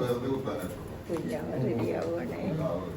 വെറുതെ കുത്താനായിട്ടുള്ളൂ കുഞ്ഞാവ റെഡിയാവുകയാണേ അവിടെ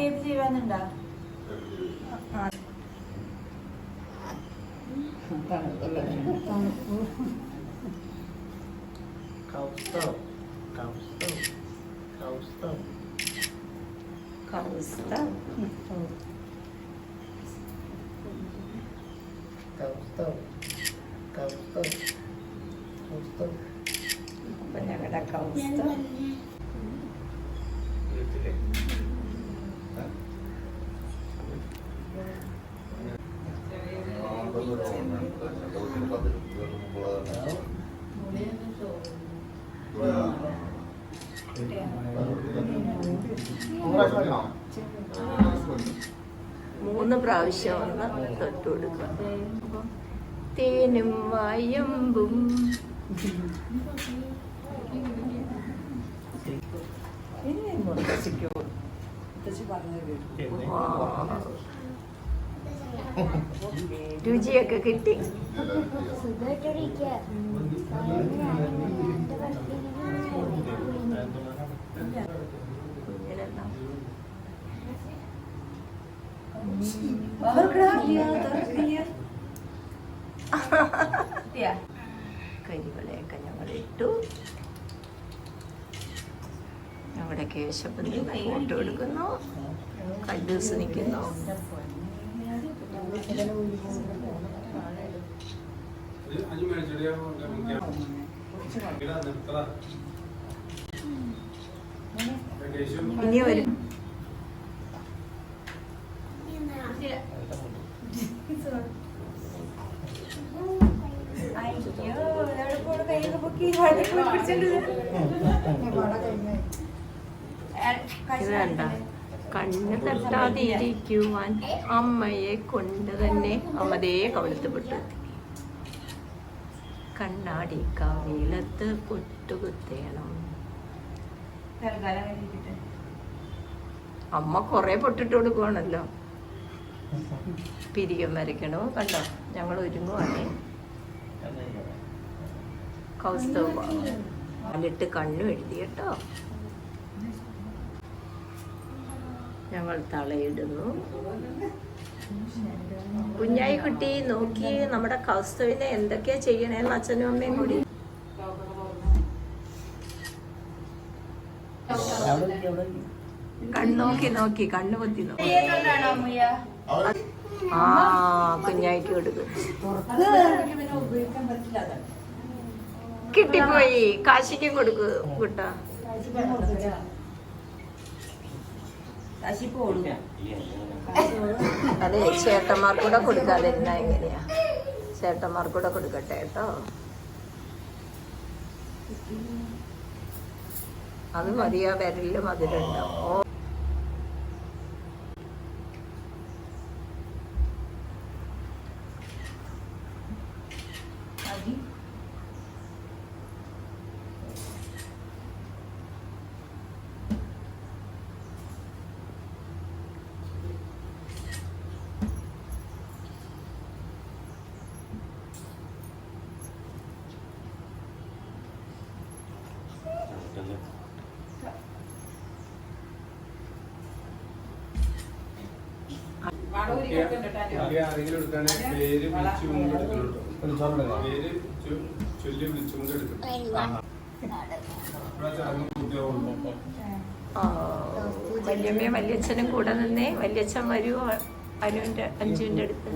എടുത്തു ആദ്യം ചെയ്യുവാന്നുണ്ടോ ഞങ്ങളുടെ കൗസ്ത മൂന്ന് പ്രാവശ്യം ഒന്ന് തൊട്ട് കൊടുക്കുക. തേനും വയമ്പും. മുത്തശ്ശിക്കോ രുചിയൊക്കെ കിട്ടി. കരികളെയൊക്കെ ഞങ്ങൾ ഇട്ടു. നമ്മുടെ കേശപ്പൻ ഫോട്ടോ എടുക്കുന്നു. കല്ലൂസ് നിൽക്കുന്നു. ഇനി ഒരു ഇത് വേണ്ട. കണ്ണ് തട്ടാതിരിക്കുവാൻ അമ്മയെ കൊണ്ട് തന്നെ അമ്മതേ കവലത്ത് പെട്ടു. കണ്ണാടി കവിളത്ത് പൊട്ടുകുത്തേണം അമ്മ കൊറേ പൊട്ടിട്ട് കൊടുക്കുവാണല്ലോ. പിരികം വരയ്ക്കണോ? കണ്ടോ? ഞങ്ങൾ ഒരുങ്ങുവാണേ. കൗസ്തവ. കണ്ണു എഴുതി കേട്ടോ. ഞങ്ങൾ തളയിടുന്നു കുഞ്ഞായി കുട്ടി നോക്കി നമ്മുടെ കൗസ്തവിനെ എന്തൊക്കെയാ ചെയ്യണേന്ന് അച്ഛനും അമ്മയും കൂടി. കണ്ണോക്കി നോക്കി കണ്ണു പൊത്തി നോക്കി. ആ കുഞ്ഞായിക്ക് കൊടുക്കും. കിട്ടിപ്പോയി. കാശിക്കും കൊടുക്കൂ കുട്ട. അതെ ചേട്ടന്മാർക്കൂടെ കൊടുക്കാതിരുന്ന എങ്ങനെയാ? ചേട്ടന്മാർക്കൂടെ കൊടുക്കട്ടെ കേട്ടോ. അത് മതിയാ വിരലിൽ മധുരണ്ടാവും ഓ. വല്യമ്മയും വല്യച്ഛനും കൂടെ നിന്നേ. വല്യച്ഛൻ വരുമോ അനുവിന്റെ അഞ്ചുവിന്റെ അടുത്ത്.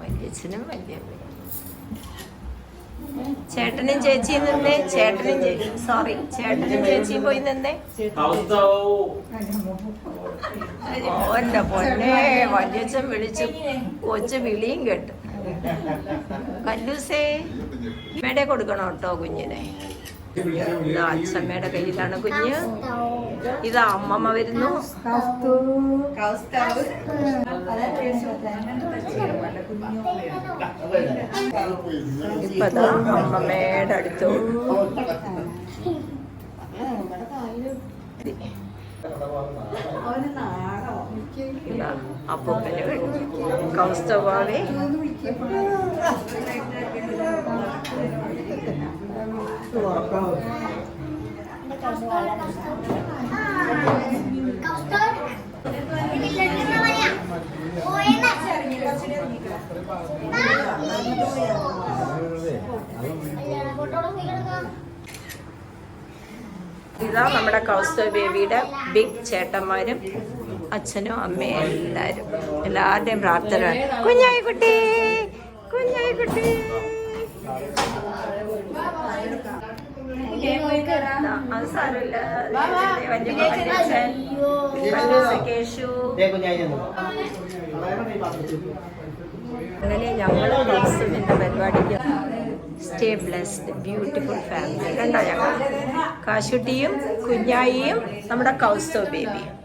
വല്യച്ഛനും വല്യമ്മയും. ചേട്ടനും ചേച്ചി നിന്നേ. ചേട്ടനും സോറി ചേട്ടനും ചേച്ചി പോയി നിന്നേ. ഓന്റെ പൊന്നെ വല്യച്ഛൻ വിളിച്ചു കൊച്ചു വിളിയും കേട്ടു. കല്ലൂസേ മേടെ കൊടുക്കണം കേട്ടോ കുഞ്ഞിനെ? അച്ഛമ്മയുടെ കയ്യിലാണ് കുഞ്ഞ്. ഇത് അമ്മമ്മ വരുന്നു. ഇപ്പതാ അമ്മമ്മയുടെ അടുത്തു. അപ്പൂപ്പന് കൗസ്തവാവേ ഇതാ നമ്മുടെ കൗസ്തവ ബേബിയുടെ ബിഗ് ചേട്ടന്മാരും അച്ഛനും അമ്മയും എല്ലാവരും എല്ലാവരുടെയും പ്രാർത്ഥന. കുഞ്ഞായി കുട്ടി കുഞ്ഞായി കുട്ടി. സാരമില്ല കേശു അങ്ങനെ ഞങ്ങൾ പരിപാടിക്ക് സ്റ്റേ ബ്ലെസ്ഡ് ബ്യൂട്ടിഫുൾ ഫാമിലി. കണ്ടോ ഞങ്ങൾ? കാശുട്ടിയും കുഞ്ഞായിയും നമ്മുടെ കൗസ്തവ് ബേബിയും.